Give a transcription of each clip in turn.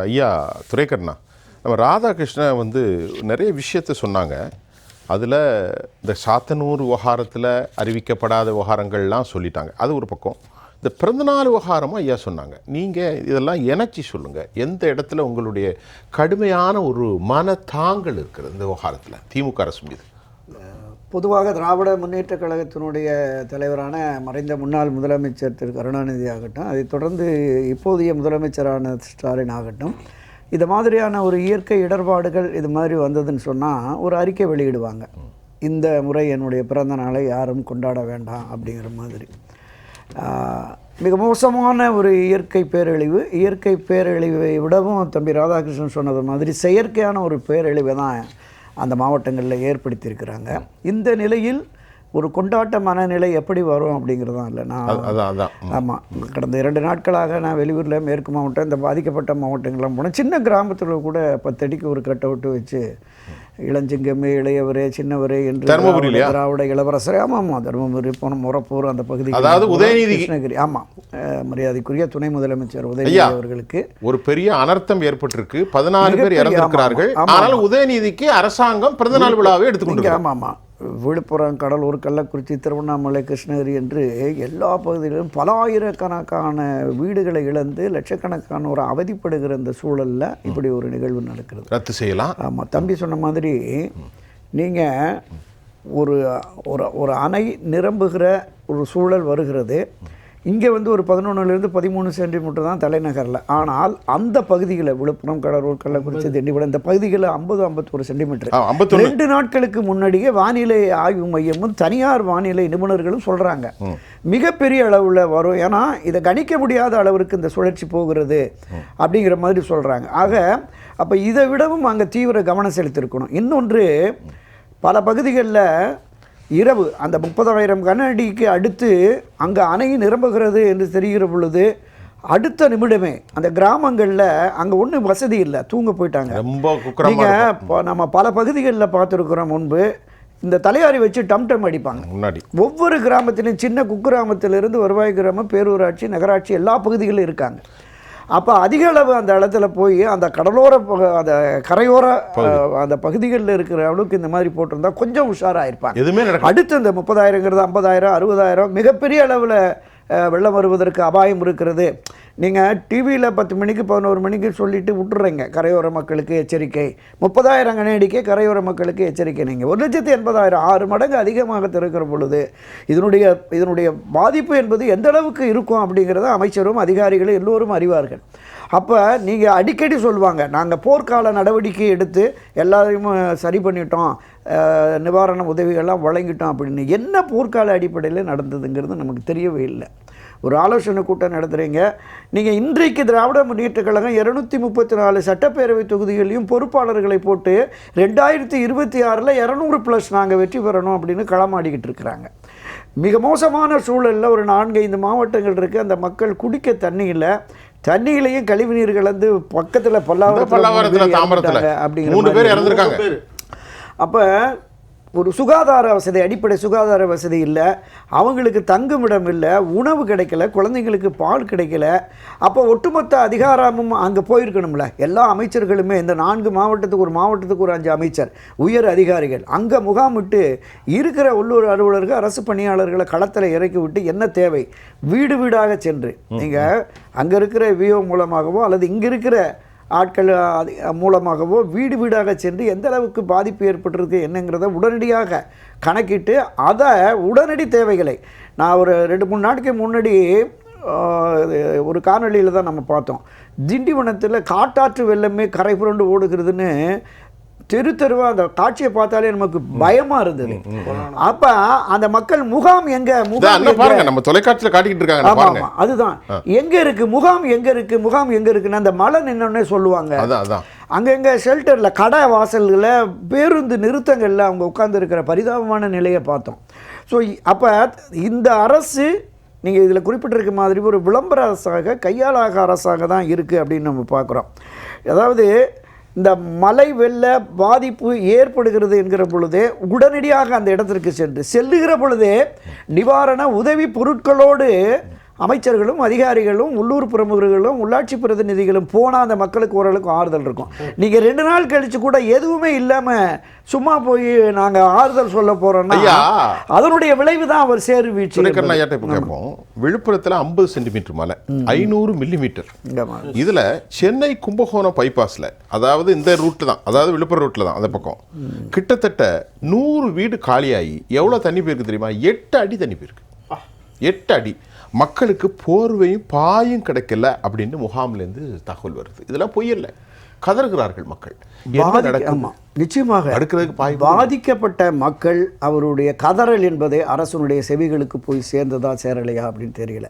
ஐயா துரைக்கண்ணா. நம்ம ராதாகிருஷ்ணன் வந்து நிறைய விஷயத்த சொன்னாங்க. அதில் இந்த சாத்தனூர் விவகாரத்தில் அறிவிக்கப்படாத விவகாரங்கள்லாம் சொல்லிட்டாங்க. அது ஒரு பக்கம். இந்த பிறந்தநாள் விவகாரமும் ஐயா சொன்னாங்க. நீங்கள் இதெல்லாம் இணைச்சி சொல்லுங்கள் எந்த இடத்துல உங்களுடைய கடுமையான ஒரு மனத்தாங்கல் இருக்கிறது இந்த விவகாரத்தில்? திமுக அரசு மீது பொதுவாக திராவிட முன்னேற்ற கழகத்தினுடைய தலைவரான மறைந்த முன்னாள் முதலமைச்சர் திரு கருணாநிதி ஆகட்டும் அதைத் தொடர்ந்து இப்போதைய முதலமைச்சரான ஸ்டாலின் ஆகட்டும் இது மாதிரியான ஒரு இயற்கை இடர்பாடுகள் இது மாதிரி வந்ததுன்னு சொன்னால் ஒரு அறிக்கை வெளியிடுவாங்க. இந்த முறை என்னுடைய பிறந்த நாளை யாரும் கொண்டாட வேண்டாம் அப்படிங்கிற மாதிரி. மிக மோசமான ஒரு இயற்கை பேரழிவு. இயற்கை பேரழிவை விடவும் தம்பி ராதாகிருஷ்ணன் சொன்னது மாதிரி செயற்கையான ஒரு பேரழிவை தான் அந்த மாவட்டங்களில் ஏற்படுத்தியிருக்கிறாங்க. இந்த நிலையில் ஒரு கொண்டாட்ட மனநிலை எப்படி வரும் அப்படிங்கிறதும் இல்லை. நான் அது- அதான். அதான் ஆமாம் கடந்த இரண்டு நாட்களாக நான் வெளியூரில் மேற்கு மாவட்டம் இந்த பாதிக்கப்பட்ட மாவட்டங்கள்லாம் போனேன். சின்ன கிராமத்தில் கூட பத்தடிக்கு ஒரு கட் அவுட்டு வச்சு இளஞ்சிங்கமே இளையவரே சின்னவரே என்று தருமபுரியிலயா? திராவிட- இளவரசரே. ஆமாம் ஆமாம் தருமபுரி போன முறப்பூர் அந்த பகுதி அதாவது உதயநிதி- கிருஷ்ணகிரி ஆமாம் மரியாதைக்குரிய துணை முதலமைச்சர் உதயநிதி. அவர்களுக்கு. ஒரு பெரிய அனர்த்தம் ஏற்பட்டிருக்கு. பதினாறு பேர் இறந்திருக்கிறார்கள். ஆனால் உதயநிதிக்கு அரசாங்கம் பிறந்தநாள் விழாவை எடுத்துக்கொண்டு ஆமாம் ஆமாம் விழுப்புரம் கடலூர் கள்ளக்குறிச்சி திருவண்ணாமலை கிருஷ்ணகிரி என்று எல்லா பகுதிகளிலும் பல ஆயிரக்கணக்கான வீடுகளை இழந்து லட்சக்கணக்கான ஒரு அவதிப்படுகிற இந்த சூழலில் இப்படி ஒரு நிகழ்வு நடக்கிறது. ரத்து செய்யலாம். ஆமாம் தம்பி சொன்ன மாதிரி நீங்கள் ஒரு ஒரு ஒரு அணை நிரம்புகிற ஒரு சூழல் வருகிறது. இங்கே வந்து ஒரு பதினொன்றுலேருந்து பதிமூணு சென்டிமீட்டர் தான் தலைநகரில். ஆனால் அந்த பகுதிகளில் விழுப்புரம் கடலூர் கள்ளக்குறிச்சி திண்டிவனம் இந்த பகுதிகளில் ஐம்பது ஐம்பத்தொரு சென்டிமீட்டர். ஆ, 51. ரெண்டு நாட்களுக்கு முன்னாடியே வானிலை ஆய்வு மையமும் தனியார் வானிலை நிபுணர்களும் சொல்கிறாங்க மிகப்பெரிய அளவில் வரும். ஏன்னா இதை கணிக்க முடியாத அளவிற்கு இந்த சுழற்சி போகிறது அப்படிங்கிற மாதிரி சொல்கிறாங்க ஆக அப்போ இதை விடவும் அங்கே தீவிர கவனம் செலுத்தியிருக்கணும். இன்னொன்று பல பகுதிகளில் இரவு அந்த முப்பதாயிரம் கன அடிக்கு அடுத்து அங்கே அணை நிரம்புகிறது என்று தெரிகிற பொழுது அடுத்த நிமிடமே அந்த கிராமங்களில் அங்கே ஒன்றும் வசதி இல்லை. தூங்க போயிட்டாங்க. ரொம்ப குக்கரமா நீங்க இருக்கும். இப்போ நம்ம பல பகுதிகளில் பார்த்துருக்குறோம் முன்பு இந்த தலையாரி வச்சு டம் டம் அடிப்பாங்க. முன்னாடி. ஒவ்வொரு கிராமத்திலும் சின்ன குக்கிராமத்திலிருந்து வருவாய் கிராமம் பேரூராட்சி நகராட்சி எல்லா பகுதிகளிலும் இருக்காங்க. அப்போ அதிக அளவு அந்த இடத்துல போய் அந்த கடலோர அந்த கரையோர அந்த பகுதிகளில் இருக்கிற அளவுக்கு இந்த மாதிரி போட்டிருந்தா கொஞ்சம் உஷாராக இருப்பாங்க. எதுவுமே அடுத்து இந்த முப்பதாயிரங்கிறது ஐம்பதாயிரம் அறுபதாயிரம் மிகப்பெரிய அளவில் வெள்ளம் வருவதற்கு அபாயம் இருக்கிறது. நீங்கள் டிவியில் பத்து மணிக்கு பதினோரு மணிக்கு சொல்லிட்டு விட்டுறீங்க. கரையோர மக்களுக்கு எச்சரிக்கை. முப்பதாயிரம் கனடிக்கே கரையோர மக்களுக்கு எச்சரிக்கை நீங்கள் ஒரு லட்சத்து எண்பதாயிரம் ஆறு மடங்கு அதிகமாக திறக்கிற பொழுது இதனுடைய இதனுடைய பாதிப்பு என்பது எந்த அளவுக்கு இருக்கும் அப்படிங்கிறத அமைச்சரும் அதிகாரிகளும் எல்லோரும் அறிவார்கள். அப்போ நீங்கள் அடிக்கடி சொல்லுவாங்க நாங்கள் போர்க்கால நடவடிக்கை எடுத்து எல்லாரையும் சரி பண்ணிட்டோம். நிவாரண உதவிகள்லாம் வழங்கிட்டோம் அப்படின்னு. என்ன போர்க்கால அடிப்படையில் நடந்ததுங்கிறது நமக்கு தெரியவே இல்லை. ஒரு ஆலோசனை கூட்டம் நடத்துகிறீங்க நீங்கள் இன்றைக்கு திராவிட முன்னேற்றக் கழகம் இரநூத்தி முப்பத்தி நாலு சட்டப்பேரவை தொகுதிகளையும் பொறுப்பாளர்களை போட்டு ரெண்டாயிரத்தி இருபத்தி ஆறில் இரநூறு ப்ளஸ் நாங்கள் வெற்றி பெறணும் அப்படின்னு களமாடிக்கிட்டு இருக்கிறாங்க. மிக மோசமான சூழலில் ஒரு நான்கு ஐந்து மாவட்டங்கள் இருக்குது அந்த மக்கள் குடிக்க தண்ணி இல்லை தண்ணியிலையும் கழிவுநீர் கலந்து பக்கத்தில் இறந்துட்டாங்க அப்படிங்கிற மூணு பேர். இறந்திருக்காங்க. அப்போ ஒரு சுகாதார வசதி அடிப்படை சுகாதார வசதி இல்லை. அவங்களுக்கு தங்குமிடம் இல்லை. உணவு கிடைக்கல. குழந்தைங்களுக்கு பால் கிடைக்கல. அப்போ ஒட்டுமொத்த அதிகாரமும் அங்கே போயிருக்கணும்ல. எல்லா அமைச்சர்களுமே இந்த நான்கு மாவட்டத்துக்கு ஒரு மாவட்டத்துக்கு ஒரு அஞ்சு அமைச்சர் உயர் அதிகாரிகள் அங்கே முகாமிட்டு இருக்கிற உள்ளூர் அலுவலர்கள் அரசு பணியாளர்களை களத்தில் இறக்கி விட்டு என்ன தேவை? வீடு வீடாக சென்று. நீங்கள் அங்கே இருக்கிற விஓ மூலமாகவோ அல்லது இங்கே இருக்கிற ஆட்கள் அது மூலமாகவோ வீடு வீடாக சென்று எந்த அளவுக்கு பாதிப்பு ஏற்பட்டிருக்கு என்னங்கிறத உடனடியாக கணக்கிட்டு அதை உடனடி தேவைகளை நான் ஒரு ரெண்டு மூணு நாட்டுக்கு முன்னாடி இது ஒரு காணொலியில் தான் நம்ம பார்த்தோம். திண்டிவனத்தில் காட்டாற்று வெள்ளமே கரை புரண்டு ஓடுகிறதுன்னு தெரு தெருவா அந்த காட்சியை பார்த்தாலே நமக்கு பயமா இருந்தது. அப்ப அந்த மக்கள் முகாம் எங்க முகாம்? பாருங்க நம்ம தொலைக்காட்சியில காட்டிக்கிட்டு இருக்காங்க ஆமா ஆமா அதுதான். எங்க இருக்கு முகாம் எங்க இருக்கு முகாம் எங்க இருக்குன்னு அந்த மழை நின்னோடனே சொல்லுவாங்க. அதான் அங்கங்க ஷெல்டரில் கடை வாசல்களில் பேருந்து நிறுத்தங்களில் அவங்க உட்கார்ந்துருக்கிற பரிதாபமான நிலையை பார்த்தோம். ஸோ அப்போ இந்த அரசு நீங்கள் இதில் குறிப்பிட்டிருக்க மாதிரி ஒரு விளம்பர அரசாக கையாளாக அரசாக தான் இருக்குது அப்படின்னு நம்ம பார்க்குறோம். அதாவது இந்த மலை வெள்ள பாதிப்பு ஏற்படுகிறது என்கிற பொழுதே உடனடியாக அந்த இடத்திற்கு சென்று செல்லுகிற பொழுதே நிவாரண உதவி பொருட்களோடு அமைச்சர்களும் அதிகாரிகளும் உள்ளூர் பிரமுகர்களும் உள்ளாட்சி பிரதிநிதிகளும் போனால் அந்த மக்களுக்கு ஓரளவுக்கு ஆறுதல் இருக்கும். நீங்கள் ரெண்டு நாள் கழிச்சு கூட எதுவுமே இல்லாமல் சும்மா போய் நாங்கள் ஆறுதல் சொல்ல போகிறோம்னா ஐயா. அதனுடைய விளைவு தான் அவர் சேறு வீழ்ச்சி கேட்போம். விழுப்புரத்தில் ஐம்பது சென்டிமீட்டர் மழை ஐநூறு மில்லிமீட்டர். இதுல சென்னை கும்பகோணம் பைபாஸ்ல அதாவது இந்த ரூட் தான் அதாவது விழுப்புரம் ரூட்ல தான் அந்த பக்கம். கிட்டத்தட்ட நூறு வீடு காலியாகி எவ்வளவு தண்ணி போயிருக்கு தெரியுமா? எட்டு அடி தண்ணி போயிருக்கு. எட்டு அடி. மக்களுக்கு போர்வையும் பாயும் கிடைக்கல அப்படின்னு முகாம்லேருந்து தகவல் வருது. இதெல்லாம் பொய் இல்லை கதறுகிறார்கள் மக்கள். என்ன பாதிக்க- நடக்குது? ஆமா நிச்சயமாக அடுக்கிறதுக்கு பாய் பாதிக்கப்பட்ட மக்கள் அவருடைய கதறல் என்பது அரசனுடைய செவிகளுக்கு போய் சேர்ந்ததா சேரலையா அப்படின்னு தெரியல.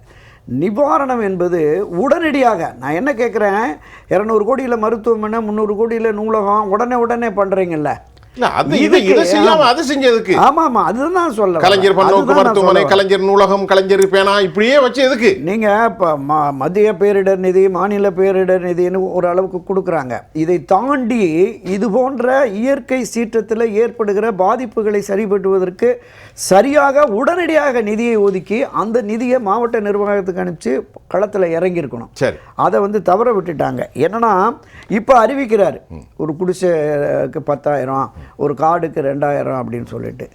நிவாரணம் என்பது உடனடியாக நான் என்ன கேட்குறேன் இரநூறு கோடியில் மருத்துவமனை முந்நூறு கோடியில் நூலகம்? உடனே உடனே பண்ணுறீங்கல்ல கலைஞர் நூலகம் கலைஞர் பேனா இப்படியே வச்சு எதுக்கு? நீங்க இப்போ மத்திய பேரிடர் நிதி மாநில பேரிடர் நிதின்னு ஒரு அளவுக்கு கொடுக்குறாங்க. இதை தாண்டி இது போன்ற இயற்கை சீற்றத்தில் ஏற்படுகிற பாதிப்புகளை சரிபடுவதற்கு சரியாக உடனடியாக நிதியை ஒதுக்கி அந்த நிதியை மாவட்ட நிர்வாகத்துக்கு அனுப்பிச்சு களத்தில் இறங்கியிருக்கணும். சரி. அதை வந்து தவற விட்டுட்டாங்க. என்னன்னா இப்போ அறிவிக்கிறார். ஒரு குடிசைக்கு பத்தாயிரம் ஒரு காடுக்கு ரெண்டாயிரம் அப்படின்னு சொல்லிட்டு.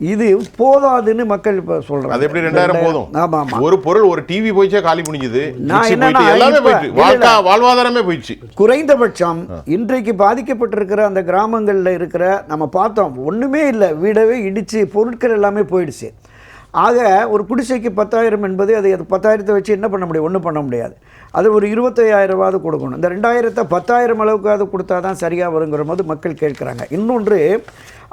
இது போதாதுன்னு மக்கள் இப்போ சொல்றாங்க. அது எப்படி ரெண்டாயிரம் போதும்? ஆமா ஆமா. ஒரு பொருள் ஒரு டிவி போயிச்சே காலி முடிஞ்சது நான் போயிட்டு எல்லாமே இல்ல, வாழ்க்கா வாழ்வாதாரமே போயிடுச்சு. குறைந்தபட்சம் இன்றைக்கு பாதிக்கப்பட்டிருக்கிற அந்த கிராமங்களில் இருக்கிற நம்ம பார்த்தோம். ஒன்றுமே இல்லை. வீடவே இடித்து பொருட்கள் எல்லாமே போயிடுச்சு. ஆக ஒரு குடிசைக்கு பத்தாயிரம் என்பது அது அது பத்தாயிரத்தை வச்சு என்ன பண்ண முடியும்? ஒன்றும் பண்ண முடியாது. அது ஒரு இருபத்தையாயிரவாவது கொடுக்கணும். இந்த ரெண்டாயிரத்தை பத்தாயிரம் அளவுக்காவது கொடுத்தா தான் சரியாக வருங்கிற போது மக்கள் கேட்குறாங்க. இன்னொன்று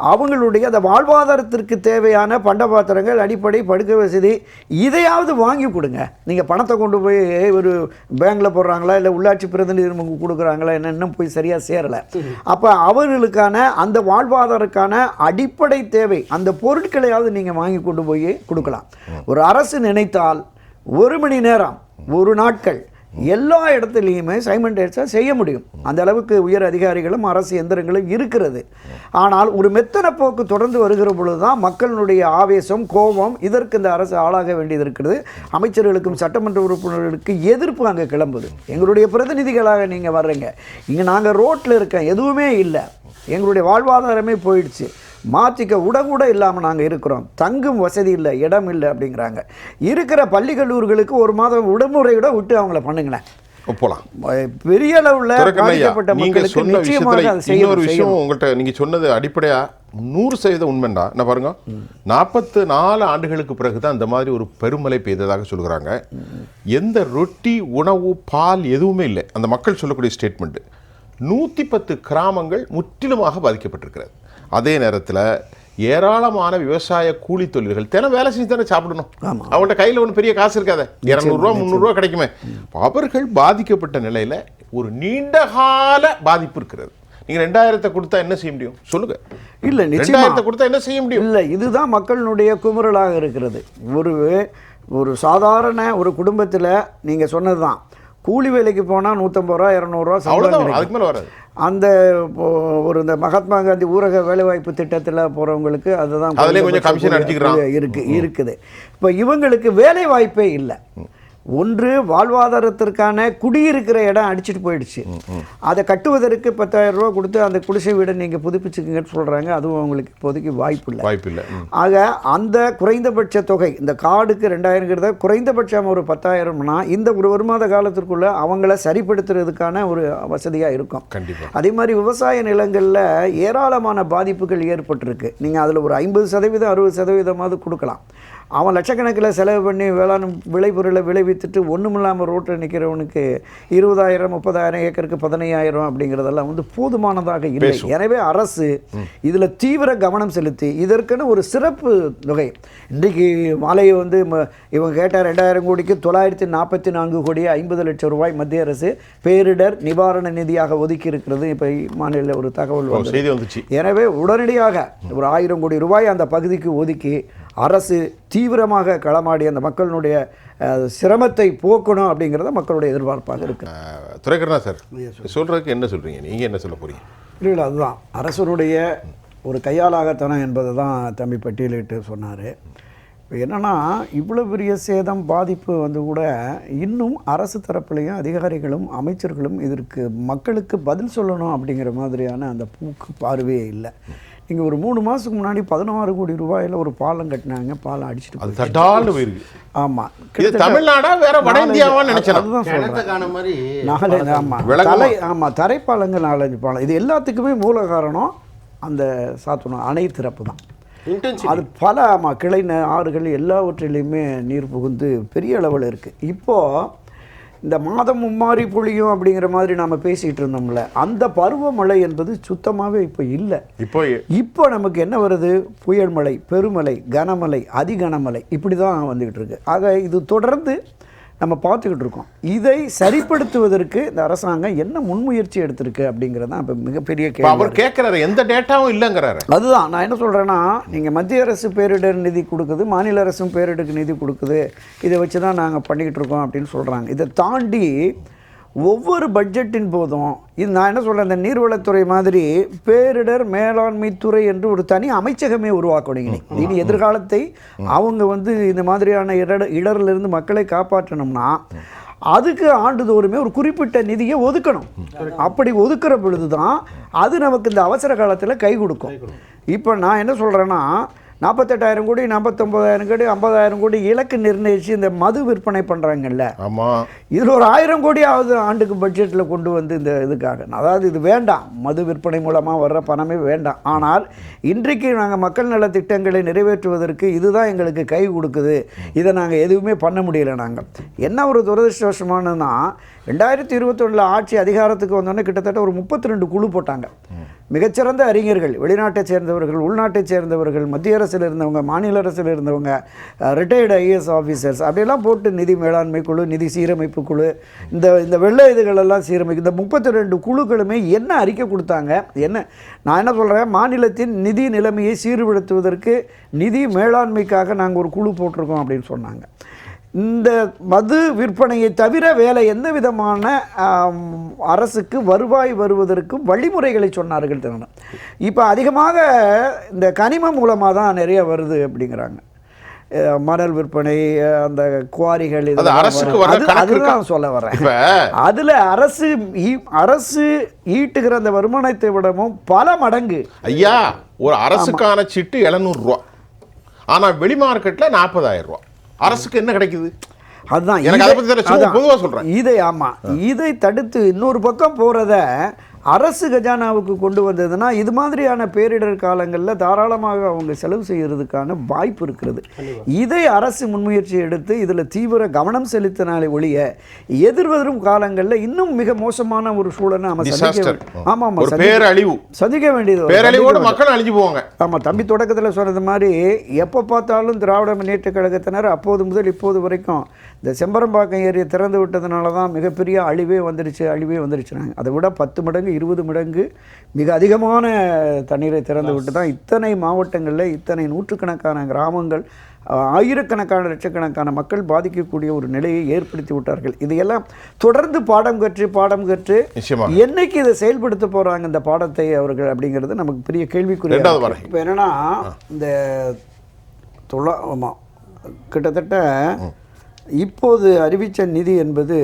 அவங்களுடைய அந்த வாழ்வாதாரத்திற்கு தேவையான பண்ட பாத்திரங்கள் அடிப்படை படுக்க வசதி இதையாவது வாங்கி கொடுங்க. நீங்கள் பணத்தை கொண்டு போய் ஒரு பேங்கில் போடுறாங்களா இல்லை உள்ளாட்சி பிரதிநிதி கொடுக்குறாங்களா என்ன இன்னும் போய் சரியாக சேரலை. அப்போ அவர்களுக்கான அந்த வாழ்வாதாரக்கான அடிப்படை தேவை அந்த பொருட்களையாவது நீங்கள் வாங்கி கொண்டு போய் கொடுக்கலாம். ஒரு அரசு நினைத்தால் ஒரு மணி நேரம் ஒரு நாட்கள் எல்லா இடத்துலையுமே சைமண்டேஸாக செய்ய முடியும். அந்த அளவுக்கு உயர் அதிகாரிகளும் அரசு எந்திரங்களும் இருக்கிறது. ஆனால் ஒரு மெத்தன போக்கு தொடர்ந்து வருகிற பொழுது தான் மக்களுடைய ஆவேசம் கோபம் இதற்கு இந்த அரசு ஆளாக வேண்டியது இருக்கிறது. அமைச்சர்களுக்கும் சட்டமன்ற உறுப்பினர்களுக்கு எதிர்ப்பு அங்கே கிளம்புது. எங்களுடைய பிரதிநிதிகளாக நீங்கள் வர்றீங்க. இங்கே நாங்கள் ரோட்டில் இருக்கேன் எதுவுமே இல்லை. எங்களுடைய வாழ்வாதாரமே போயிடுச்சு. மாற்றிக்க உட கூட இல்லாமல் நாங்கள் இருக்கிறோம். தங்கும் வசதி இல்லை இடம் இல்லை அப்படிங்கிறாங்க. இருக்கிற பள்ளி கல்லூரிகளுக்கு ஒரு மாதம் விடுமுறையோட விட்டு அவங்கள பண்ணுங்களேன். பெரிய அளவில் பாதிக்கப்பட்ட மக்களுக்கு சொன்ன விஷயத்துல இன்னொரு விஷயம். உங்கள்கிட்ட நீங்க சொன்னது அடிப்படையா நூறு சதவீதம் உண்மைண்டா என்ன பாருங்க. நாற்பத்து நாலு ஆண்டுகளுக்கு பிறகுதான் இந்த மாதிரி ஒரு பெருமழை பெய்ததாக சொல்கிறாங்க எந்த ரொட்டி உணவு பால் எதுவுமே இல்லை. அந்த மக்கள் சொல்லக்கூடிய ஸ்டேட்மெண்ட் நூற்றி பத்து கிராமங்கள் முற்றிலுமாக பாதிக்கப்பட்டிருக்கிறது. அதே நேரத்தில் ஏராளமான விவசாய கூலி தொழில்கள் தினம் வேலை செஞ்சு தானே சாப்பிடணும். அவங்கள்ட்ட கையில் ஒன்றும் பெரிய காசு இருக்காதே. இரநூறுவா முந்நூறுரூவா கிடைக்குமே. அவர்கள் பாதிக்கப்பட்ட நிலையில ஒரு நீண்ட கால பாதிப்பு இருக்கிறது. நீங்க ரெண்டாயிரத்தை கொடுத்தா என்ன செய்ய முடியும்? சொல்லுங்க. இல்லை ரெண்டாயிரத்தை கொடுத்தா என்ன செய்ய முடியும்? இல்லை இதுதான் மக்களினுடைய குமுறலாக இருக்கிறது. ஒரு ஒரு சாதாரண ஒரு குடும்பத்தில் நீங்கள் சொன்னது தான் கூலி வேலைக்கு போனால் நூற்றம்பது ரூபா இரநூறுவா கிடைக்கும். அதுக்கு மேல வராது. அந்த ஒரு இந்த மகாத்மா காந்தி ஊரக வேலைவாய்ப்பு திட்டத்தில் போகிறவங்களுக்கு அதுதான் கொஞ்சம் குறைந்தபட்ச commission அடிச்சுக்கிறான். கூலி இருக்கு இருக்குது. இப்போ இவங்களுக்கு வேலை வாய்ப்பே இல்லை ஒன்று வாழ்வாதாரத்திற்கான குடியிருக்கிற இடம் அடிச்சிட்டு போயிடுச்சு. அதை கட்டுவதற்கு பத்தாயிரம் ரூபா கொடுத்து அந்த குடிசை வீடை நீங்கள் புதுப்பிச்சுக்குங்கன்னு சொல்கிறாங்க அதுவும் அவங்களுக்கு இப்போதைக்கு வாய்ப்பு இல்லை வாய்ப்பு இல்லை. ஆக அந்த குறைந்தபட்ச தொகை இந்த கார்டுக்கு ரெண்டாயிரங்கிறத குறைந்தபட்சம் ஒரு பத்தாயிரம்னா இந்த ஒரு ஒரு மாத காலத்திற்குள்ள அவங்கள சரிப்படுத்துறதுக்கான ஒரு வசதியாக இருக்கும். கண்டிப்பா. அதே மாதிரி விவசாய நிலங்களில் ஏராளமான பாதிப்புகள் ஏற்பட்டிருக்கு. நீங்கள் அதில் ஒரு ஐம்பது சதவீதம் அறுபது சதவீதமாவது கொடுக்கலாம். அவன் லட்சக்கணக்கில் செலவு பண்ணி வேளாண் விளைபொருளை விளைவித்துட்டு ஒன்றுமில்லாமல் ரோட்டில் நிற்கிறவனுக்கு இருபதாயிரம் முப்பதாயிரம் ஏக்கருக்கு பதினையாயிரம் அப்படிங்கிறதெல்லாம் வந்து போதுமானதாக இல்லை. எனவே அரசு இதில் தீவிர கவனம் செலுத்தி இதற்கென ஒரு சிறப்பு தொகை. இன்றைக்கு மாலையை வந்து இவங்க கேட்ட ரெண்டாயிரம் கோடிக்கு தொள்ளாயிரத்தி நாற்பத்தி நான்கு கோடி ஐம்பது லட்சம் ரூபாய் மத்திய அரசு பேரிடர் நிவாரண நிதியாக ஒதுக்கி இருக்கிறது. இப்போ மாநில ஒரு தகவல் எனவே உடனடியாக ஒரு ஆயிரம் கோடி ரூபாய் அந்த பகுதிக்கு ஒதுக்கி அரசு தீவிரமாக களமாடி அந்த மக்களுடைய சிரமத்தை போக்கணும் அப்படிங்கிறத மக்களுடைய எதிர்பார்ப்பாக இருக்கு. துரைக்கண்ணா சார் சொல்றதுக்கு என்ன சொல்றீங்க? நீங்க என்ன சொல்ல போறீங்க? இல்லை இல்லை அதுதான். அரசனுடைய ஒரு கையாளாகத்தனம் என்பது தான் தம்பி பட்டியலிட்டு சொன்னார். என்னன்னா இவ்வளோ பெரிய சேதம் பாதிப்பு வந்து கூட இன்னும் அரசு தரப்புலையும் அதிகாரிகளும் அமைச்சர்களும் இதற்கு மக்களுக்கு பதில் சொல்லணும் அப்படிங்கிற மாதிரியான அந்த பூக்கு பார்வையே இல்லை. நீங்கள் ஒரு மூணு மாதத்துக்கு முன்னாடி பதினாறு கோடி ரூபாயில் ஒரு பாலம் கட்டினாங்க. பாலம் அடிச்சிட்டு அது போயிருக்கு. ஆமாம் இது தமிழ்நாடா வேற வட இந்தியாவான்னு நினைச்சேன். அதுதான் சொல்கிறேன் ஆமாம்? தலை ஆமாம் தரைப்பாலங்கள் நாலஞ்சு பாலம். இது எல்லாத்துக்குமே மூல காரணம் அந்த சாத்தணும் அணை திறப்பு தான். இன்டென்சிட்டி அது பல ஆமாம் கிளை ஆறுகள் எல்லாவற்றிலையுமே நீர் புகுந்து பெரிய அளவில் இருக்குது இப்போது இந்த மாதம் மும்மாரி பொழியும் அப்படிங்கிற மாதிரி நாம் பேசிகிட்டு இருந்தோம்ல அந்த பருவமழை என்பது சுத்தமாகவே இப்போ இல்லை. இப்போ இப்போ நமக்கு என்ன வருது? புயல் மழை பெருமழை கனமழை அதிகனமழை இப்படி தான் வந்துக்கிட்டு இருக்கு. ஆக இது தொடர்ந்து நம்ம பார்த்துக்கிட்டு இருக்கோம். இதை சரிப்படுத்துவதற்கு இந்த அரசாங்கம் என்ன முன்முயற்சி எடுத்திருக்கு அப்படிங்கிறது தான் இப்போ மிகப்பெரிய கேள்வி அவர் கேட்கிறாரு எந்த டேட்டாவும் இல்லைங்கிறாரு. அதுதான் நான் என்ன சொல்கிறேன்னா நீங்கள் மத்திய அரசு பேரிடர் நிதி கொடுக்குது மாநில அரசும் பேரிடருக்கு நிதி கொடுக்குது இதை வச்சு தான் நாங்கள் பண்ணிக்கிட்டு இருக்கோம் அப்படின்னு சொல்கிறாங்க இதை தாண்டி ஒவ்வொரு பட்ஜெட்டின் போதும். இது நான் என்ன சொல்கிறேன் இந்த நீர்வளத்துறை மாதிரி பேரிடர் மேலாண்மை துறை என்று ஒரு தனி அமைச்சகமே உருவாக்கணும் இனி. இனி எதிர்காலத்தை அவங்க வந்து இந்த மாதிரியான இடர் இடரிலிருந்து மக்களை காப்பாற்றணும்னா அதுக்கு ஆண்டுதோறுமே ஒரு குறிப்பிட்ட நிதியை ஒதுக்கணும். அப்படி ஒதுக்குற பொழுது தான் அது நமக்கு இந்த அவசர காலத்தில் கை கொடுக்கும். இப்போ நான் என்ன சொல்கிறேன்னா நாற்பத்தெட்டாயிரம் கோடி நாற்பத்தொம்போதாயிரம் கோடி ஐம்பதாயிரம் கோடி இலக்கு நிர்ணயித்து இந்த மது விற்பனை பண்ணுறாங்கல்ல ஆமா. இதில் ஒரு ஆயிரம் கோடியாவது ஆண்டுக்கு பட்ஜெட்டில் கொண்டு வந்து இந்த இதுக்காக. அதாவது இது வேண்டாம். மது விற்பனை மூலமாக வர்ற பணமே வேண்டாம். ஆனால் இன்றைக்கு நாங்கள் மக்கள் நல திட்டங்களை நிறைவேற்றுவதற்கு இதுதான் எங்களுக்கு கை கொடுக்குது. இதை நாங்கள் எதுவுமே பண்ண முடியல நாங்கள் என்ன ஒரு துரதிருஷ்டவசமானதுன்னா ரெண்டாயிரத்தி இருபத்தொன்னில் ஆட்சி அதிகாரத்துக்கு வந்தோடனே கிட்டத்தட்ட ஒரு முப்பத்தி ரெண்டு குழு போட்டாங்க. மிகச்சிறந்த அறிஞர்கள் வெளிநாட்டைச் சேர்ந்தவர்கள் உள்நாட்டைச் சேர்ந்தவர்கள் மத்திய அரசில் இருந்தவங்க மாநில அரசில் இருந்தவங்க ரிட்டையர்டு ஐஏஎஸ் ஆஃபீஸர்ஸ் அப்படியெல்லாம் போட்டு நிதி மேலாண்மை குழு நிதி சீரமைப்பு குழு இந்த இந்த வெள்ள இதுகளெல்லாம் சீரமைக்கு இந்த முப்பத்தி ரெண்டு குழுக்களுமே என்ன அறிக்கை கொடுத்தாங்க? என்ன நான் என்ன சொல்கிறேன் மாநிலத்தின் நிதி நிலைமையை சீர்படுத்துவதற்கு நிதி மேலாண்மைக்காக நாங்கள் ஒரு குழு போட்டிருக்கோம் அப்படின்னு சொன்னாங்க. இந்த மது விற்பனையை தவிர வேலை எந்த விதமான அரசுக்கு வருவாய் வருவதற்கு வழிமுறைகளை சொன்னார்கள் தினம் இப்போ அதிகமாக இந்த கனிமம் மூலமாக தான் நிறைய வருது அப்படிங்கிறாங்க. மணல் விற்பனை அந்த குவாரிகள்? அதுதான் சொல்ல வரேன். அதில் அரசு அரசு ஈட்டுகிற அந்த வருமானத்தை விடவும் பல மடங்கு. ஐயா ஒரு அரசுக்கான சீட்டு 700 ரூபா. ஆனா வெளி மார்க்கெட்ல நாற்பதாயிரம் ரூபா. அரசுக்கு என்ன கிடைக்குது அதுதான் எனக்கு அதை பத்தி தெரியல, சும்மா அதான். பொதுவா சொல்றேன். இதை ஆமா இதை தடுத்து இன்னொரு பக்கம் போறத அரசு கஜானாவுக்கு கொண்டு வந்ததுன்னா இது மாதிரியான பேரிடர் காலங்களில் தாராளமாக அவங்க செலவு செய்யறதுக்கான வாய்ப்பு இருக்கிறது. இதை அரசு முன்முயற்சி எடுத்து இதில் தீவிர கவனம் செலுத்தினாலே ஒழிய எதிர்வரும் காலங்களில் இன்னும் மிக மோசமான ஒரு சூழலை நம்ம சந்திக்க Disaster. வே- ஆமா ஆமா. ஒரு சந்திக்க- பேரழிவு. சந்திக்க வேண்டியது. பேரழிவோடு மக்கள் அழிஞ்சு போவாங்க. ஆமாம் தம்பி தொடக்கத்தில் சொன்னது மாதிரி எப்போ பார்த்தாலும் திராவிட முன்னேற்ற கழகத்தினர் அப்போது முதல் இப்போது வரைக்கும் இந்த செம்பரம்பாக்கம் ஏரியை திறந்து விட்டதுனால தான் மிகப்பெரிய அழிவே வந்துருச்சு அழிவே வந்துருச்சுனாங்க. அதை விட பத்து மடங்கு இருபது மடங்கு மிக அதிகமான தண்ணீரை திறந்து விட்டு தான் இத்தனை மாவட்டங்களில் இத்தனை நூற்றுக்கணக்கான கிராமங்கள் ஆயிரக்கணக்கான லட்சக்கணக்கான மக்கள் பாதிக்கக்கூடிய ஒரு நிலையை ஏற்படுத்தி விட்டார்கள். இதையெல்லாம் தொடர்ந்து பாடம் கற்று பாடம் கற்று என்னைக்கு இதை செயல்படுத்த போறாங்க இந்த பாடத்தை அவர்கள் அப்படிங்கிறது நமக்கு பெரிய கேள்விக்குரிய. இப்போ என்னன்னா இந்த தொள்ளா ஆமாம் கிட்டத்தட்ட இப்போது அறிவித்த நிதி என்பது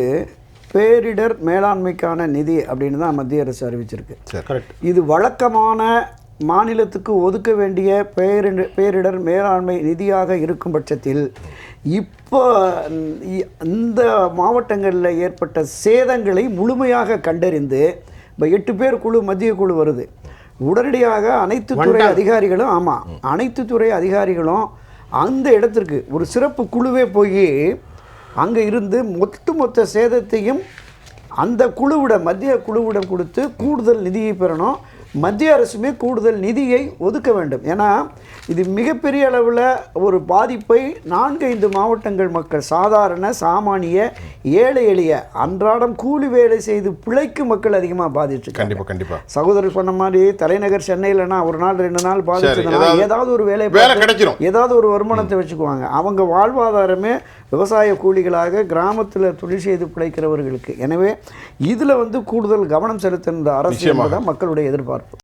பேரிடர் மேலாண்மைக்கான நிதி அப்படின்னு தான் மத்திய அரசு அறிவிச்சிருக்கு. கரெக்ட் இது வழக்கமான மாநிலத்துக்கு ஒதுக்க வேண்டிய பேரிடர் பேரிடர் மேலாண்மை நிதியாக இருக்கும் பட்சத்தில் இப்போ இந்த மாவட்டங்களில் ஏற்பட்ட சேதங்களை முழுமையாக கண்டறிந்து இப்போ எட்டு பேர் குழு மத்திய குழு வருது. உடனடியாக அனைத்து துறை அதிகாரிகளும் ஆமாம் அனைத்து துறை அதிகாரிகளும் அந்த இடத்திற்கு ஒரு சிறப்பு குழுவே போய் அங்கே இருந்து மொத்த மொத்த சேதத்தையும் அந்த குழுவிடம் மத்திய குழுவிடம் கொடுத்து கூடுதல் நிதியை பெறணும். மத்திய அரசுமே கூடுதல் நிதியை ஒதுக்க வேண்டும். ஏன்னா இது மிகப்பெரிய அளவில் ஒரு பாதிப்பை நான்கு ஐந்து மாவட்டங்கள் மக்கள் சாதாரண சாமானிய ஏழை எளிய அன்றாடம் கூலி வேலை செய்து பிழைக்கும் மக்கள் அதிகமாக பாதிச்சு கண்டிப்பா கண்டிப்பா. சகோதரர் சொன்ன மாதிரி தலைநகர் சென்னையிலனா ஒரு நாள் ரெண்டு நாள் பாதிச்சதுன்னா ஏதாவது- ஒரு வேலை கிடைச்சிரும். ஏதாவது ஒரு வருமானத்தை வச்சுக்குவாங்க. அவங்க வாழ்வாதாரமே விவசாய கூலிகளாக கிராமத்தில் தொழில் செய்து பிழைக்கிறவர்களுக்கு. எனவே இதில் வந்து கூடுதல் கவனம் செலுத்துகின்ற அரசு மக்களுடைய எதிர்பார்ப்பு.